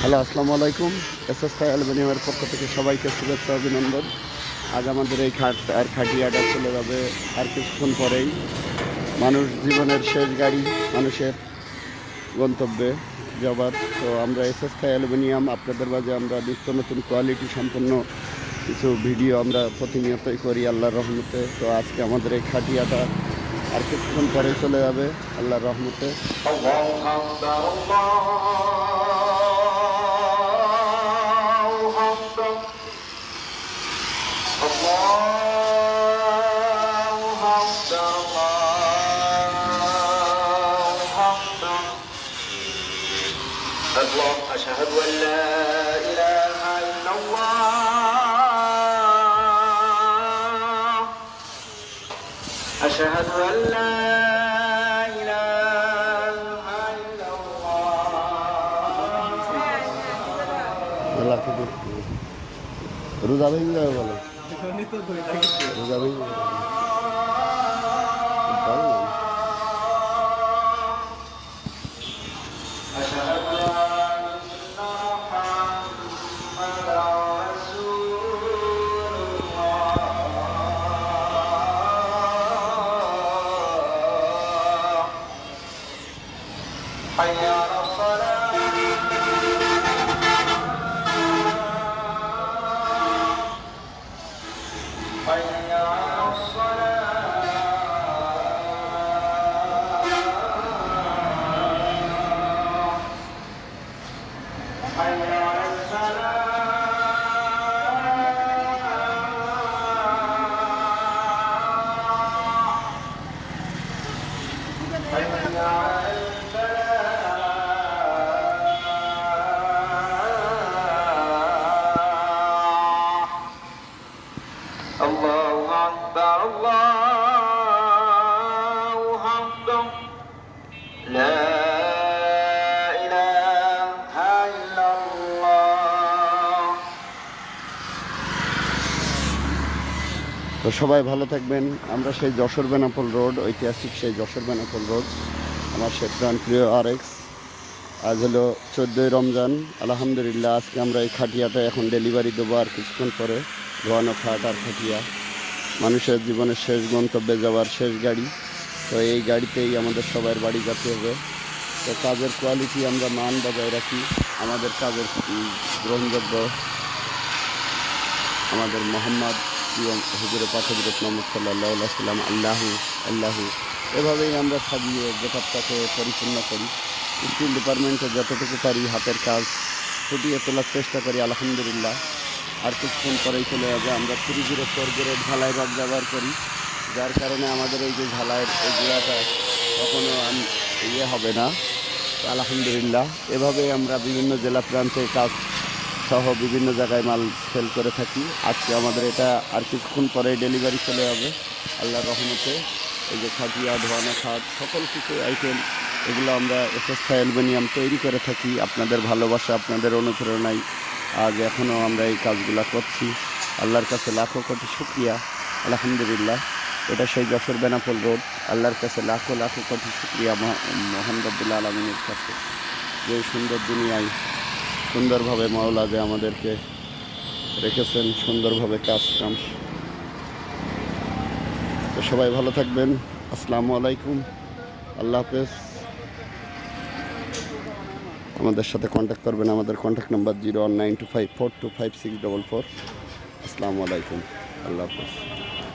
Hello, আসসালামু আলাইকুম। S S অ্যালবেনিয়ামের পক্ষ থেকে সবাইকে শুভেচ্ছা, অভিনন্দন। আজ আমাদের এই খাট আর খাটিয়াটা চলে যাবে আর কিছুক্ষণ পরেই। মানুষ জীবনের শেষ গাড়ি, মানুষের গন্তব্যে যাবার। তো আমরা এস এস অ্যালুমিনিয়াম, আপনাদের মাঝে আমরা নিত্য নতুন কোয়ালিটি সম্পন্ন কিছু ভিডিও আমরা প্রতিনিয়তই করি আল্লাহর রহমতে। তো আজকে আমাদের এই খাটিয়াটা আর কিছুক্ষণ পরে চলে যাবে আল্লাহর রহমতে। الله أشهد أن لا إله إلا الله أشهد أن لا إله إلا الله আল্লাহ খুবই রোজা ভেঙে যাবে বলো রোজা ভেঙে حي على তো সবাই ভালো থাকবেন। আমরা সেই যশোর বেনাপোল রোড, ঐতিহাসিক সেই যশোর বেনাপোল রোড, আমার সে প্রাণপ্রিয় আর এক্স আজ হলো চোদ্দোই রমজান। আলহামদুলিল্লাহ, আজকে আমরা এই খাটিয়াটা এখন ডেলিভারি দেবো আর কিছুক্ষণ পরে। ধোয়ানো খাট আর খাটিয়া। মানুষের জীবনের শেষ গন্তব্যে যাওয়ার শেষ গাড়ি। তো এই গাড়িতেই আমাদের সবার বাড়ি যেতে হবে। তো কাজের কোয়ালিটি আমরা মান বজায় রাখি। আমাদের কাজের গ্রহণযোগ্য আমাদের মোহাম্মদ হুজুরে পাক মোহাম্মদ সাল্লাহ সাল্লাম আল্লাহু আল্লাহু। এভাবেই আমরা সাজিয়ে গেটআপটাকে পরিপূর্ণ করি। স্কুল ডিপার্টমেন্টে যতটুকু পারি হাতের কাজ ফুটিয়ে তোলার চেষ্টা করি, আলহামদুলিল্লাহ। আর কিছুক্ষণ পরেই চলে যাবে আমরা থ্রি জিরো ফোর গ্রেড ঝালাই রড ব্যবহার করি। যার কারণে আমাদের এই যে ঝালাইয়ের এই গুঁড়াটা কখনো ইয়ে হবে না। আলহামদুলিল্লাহ এভাবেই আমরা বিভিন্ন জেলা প্রান্তে কাজ সহ বিভিন্ন জায়গায় মাল সেল করে থাকি। আজকে আমাদের এটা আর কিছুক্ষণ পরে ডেলিভারি চলে যাবে। আল্লাহর রহমতে এই যে খাটিয়া ধোয়ানো খাট সকল কিছু আইটেম, এগুলো আমরা এসএস অ্যালবেনিয়াম তৈরি করে থাকি। আপনাদের ভালোবাসা, আপনাদের অনুপ্রেরণায় আজ এখনও আমরা এই কাজগুলো করছি। আল্লাহর কাছে লাখো কোটি শুক্রিয়া। আলহামদুলিল্লাহ। এটা সেই যশোর বেনাপোল রোড। আল্লাহর কাছে লাখো লাখো কোটি শুক্রিয়া মোহান রব্দুল্লাহ আলমিনের কাছে। যে সুন্দর দুনিয়ায় সুন্দরভাবে মাওলা যে আমাদেরকে রেখেছেন, সুন্দরভাবে কাজ কাম। তো সবাই ভালো থাকবেন। আসসালামু আলাইকুম। আল্লাহ হাফেজ। আমাদের সাথে কন্ট্যাক্ট করবেন। আমাদের contact number zero one nine two five four two five six double four আসসালামু আলাইকুম। আল্লাহ হাফেজ।